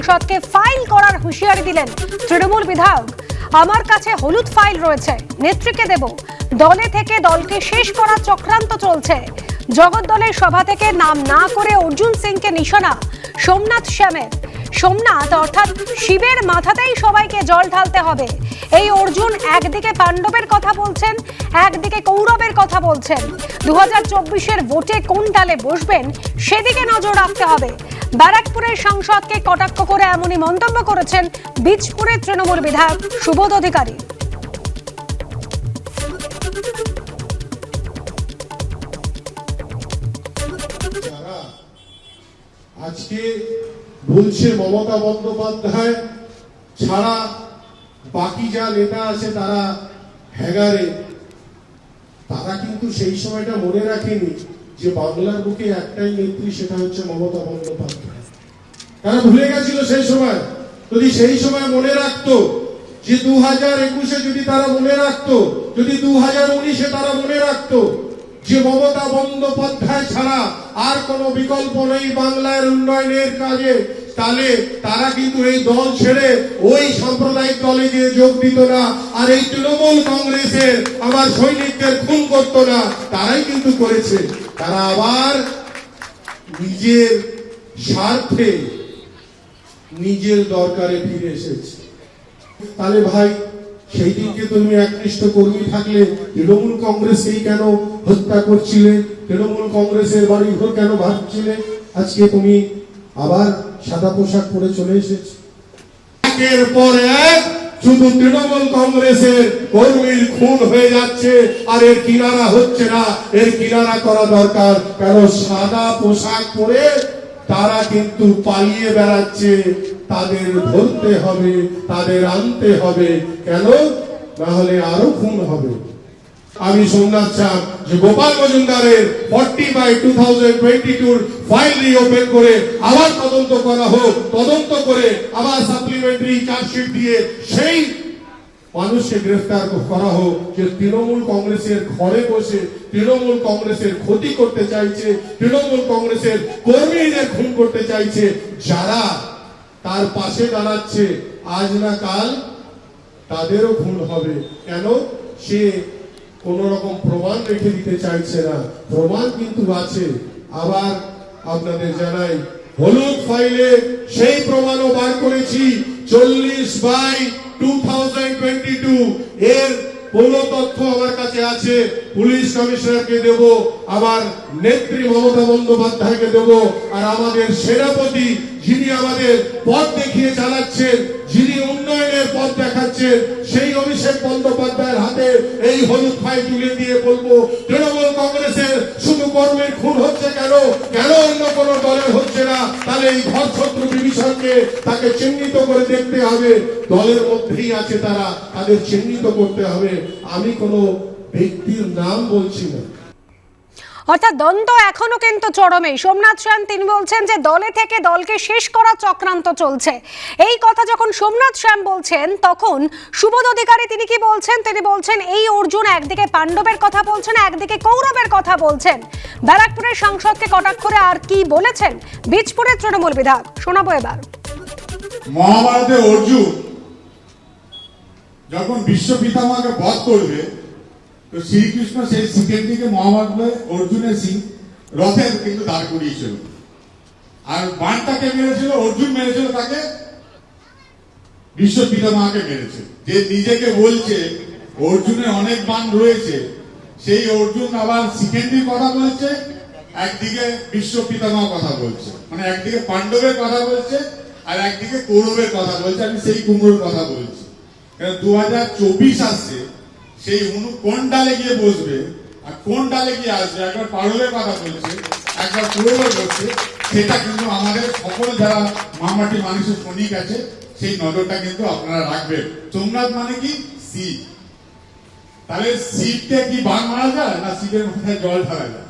সাংসদকে file করার হুঁশিয়ারি দিলেন তৃণমূল বিধায়ক। আমার কাছে হলুদ ফাইল রয়েছে, নেত্রীকে দেব। দলে থেকে দলকে শেষ করার চক্রান্ত চলছে। জগৎ দলের সভা থেকে নাম না করে অর্জুন সিংকে নিশানা, সোমনাথ শ্যামের। সোমনাথ অর্থাৎ শিবের মাথাতেই সবাইকে জল ঢালতে হবে। এই অর্জুন একদিকে পাণ্ডবের কথা বলছেন, একদিকে কৌরবের কথা বলছেন। দু হাজার চব্বিশের ভোটে কোন ডালে বসবেন, সেদিকে নজর রাখতে হবে। ব্যারাকপুরের সাংসদকে কটাক্ষ করে এমনই মন্তব্য করেছেন বীজপুরের তৃণমূল বিধায়ক সুবোধ অধিকারী। আজকে বলছে মমতা বন্দ্যোপাধ্যায় ছাড়া বাকি যা নেতা আছে তারা হ্যাগারে। তারা কিন্তু সেই সময়টা মনে রাখেনি যে বাংলার বুকে একটাই নেত্রী সেটা হচ্ছে মমতা বন্দ্যোপাধ্যায়। তারা ভুলে গেছিল সেই সময়। যদি সেই সময় মনে রাখতো যে দু হাজার একুশে যদি তারা মনে রাখতো, যদি দু হাজার উনিশে তারা মনে রাখতো যে মমতা বন্দ্যোপাধ্যায় ছাড়া আর কোনো বিকল্প নেই বাংলার উন্নয়নের কাজে তাহলে তারা কিন্তু এই দল ছেড়ে ওই সাম্প্রদায়িক দলে গিয়ে যোগ দিত না। আর এই তৃণমূল কংগ্রেসের আমার সৈনিকদের খুন করতো না। তারাই কিন্তু করেছে। তারা আবার নিজের স্বার্থে নিজের দরকারে ফিরে এসেছে। তাহলে ভাই, সেই দিনকে তুমি একনিষ্ঠ কর্মী থাকলে তৃণমূল কংগ্রেসকেই কেন হত্যা করছিলে? তৃণমূল কংগ্রেসের বাড়িঘর কেন ভাবছিলে আজকে তুমি আবার সাদা পোশাক পরে চলে এসেছে। একের পর এক শুধু তৃণমূল কংগ্রেসের কর্মীর খুন হয়ে যাচ্ছে, আর এর কিনারা হচ্ছে না। এর কিনারা করা দরকার। কেন সাদা পোশাক পরে তারা কিন্তু পালিয়ে বেড়াচ্ছে? তাদের ধরতে হবে, তাদের আনতে হবে। কেন? না হলে আরও খুন হবে। আমি সোমনাথ চাপ যে গোপাল মজুমদারের forty by two thousand twenty tour file reopen করে আবার তদন্ত করা হোক, তদন্ত করে আবার সাপ্লিমেন্টারি চার্জশিট দিয়ে সেই মানুষকে গ্রেফতার করা হোক যে তৃণমূল কংগ্রেসের ঘরে বসে তৃণমূল কংগ্রেসের ক্ষতি করতে চাইছে, তৃণমূল কংগ্রেসের কর্মীদের খুন করতে চাইছে, যারা তার পাশে দাঁড়াচ্ছে, আজ না কাল তাদেরও খুন হবে। কেন? সে কোন রকম প্রমাণ রেখে দিতে চাইছে না। প্রমাণ কিন্তু আছে। আবার আপনাদের জানাই, হলুদ ফাইলে সেই প্রমাণও বার করেছি, চল্লিশ বাই টু এর কোন তথ্য আমার কাছে আছে, পুলিশ কমিশনারকে দেব আবার নেত্রী মমতা বন্দ্যোপাধ্যায়কে দেব, আর আমাদের সেনাপতি যিনি আমাদের পথ দেখিয়ে চালাচ্ছেন, যিনি উন্নয়নের পথ দেখাচ্ছেন, সেই অভিষেক বন্দ্যোপাধ্যায়ের হাতে এই হলুদ ফাইল তুলে দিয়ে বলব, তৃণমূল কংগ্রেসের শুধু কর্মীর খুন হচ্ছে কেন? কেন অন্য কোন দলের না, তাহলে এই ঘর শত্রু বিভীষণকে তাকে চিহ্নিত করে দেখতে হবে। দলের মধ্যেই আছে তারা, তাদের চিহ্নিত করতে হবে। আমি কোনো ব্যক্তির নাম বলছি না। অর্থাৎ দ্বন্দ্ব এখনও কিন্তু চরমে সোমনাথ শ্যাম তিনি বলছেন যে দলে থেকে দলকে শেষ করার চক্রান্ত চলছে। এই কথা যখন সোমনাথ শ্যাম বলছেন, তখন সুবোধ অধিকারী তিনি কি বলছেন? তিনি বলছেন, এই অর্জুন একদিকে পাণ্ডবের কথা বলছেন, একদিকে কৌরবের কথা বলছেন। ব্যারাকপুরের সাংসদকে কটাক্ষ করে আর কি বলেছেন? বীজপুরের তৃণমূল বিধায়ক। শোনাবো এবার। মহাভারতে অর্জুন যখন বিশ্ব পিতামাকে বধ করবে তো শ্রীকৃষ্ণ সেই সিংহের দিকে মহাভারতে অর্জুনের সিং রথের কিন্তু দাঁড় করিয়েছিল। আর বানটাকে মেরেছিল? অর্জুন মেরেছিল তাকে? বিশ্ব পিতামাকে মেরেছে। যে নিজেকে বলছে অর্জুনের অনেক বান রয়েছে। সেই অর্জুন আবার সিকেন্দ্রির কথা বলছে, একদিকে বিশ্ব পিতামহ কথা বলছে। মানে একদিকে পাণ্ডবের কথা বলছে, আর একদিকে কৌরবের কথা বলছে। আমি সেই কুমড়োর কথা বলছি। দু হাজার চব্বিশ আসছে সেই অনু কোন ডালে গিয়ে বসবে আর কোন ডালে গিয়ে আসবে? একবার পারলের কথা বলছে, একবার কৌরবের বলছে। সেটা কিন্তু আমাদের সকল যারা মামাটি মানুষের সৈনিক আছে, সেই নজরটা কিন্তু আপনারা রাখবেন। সোমনাথ মানে কি? শীত তাহলে শীতটা কি বান মারা যায় না শীতের মাথায় জল ঢালা যায়?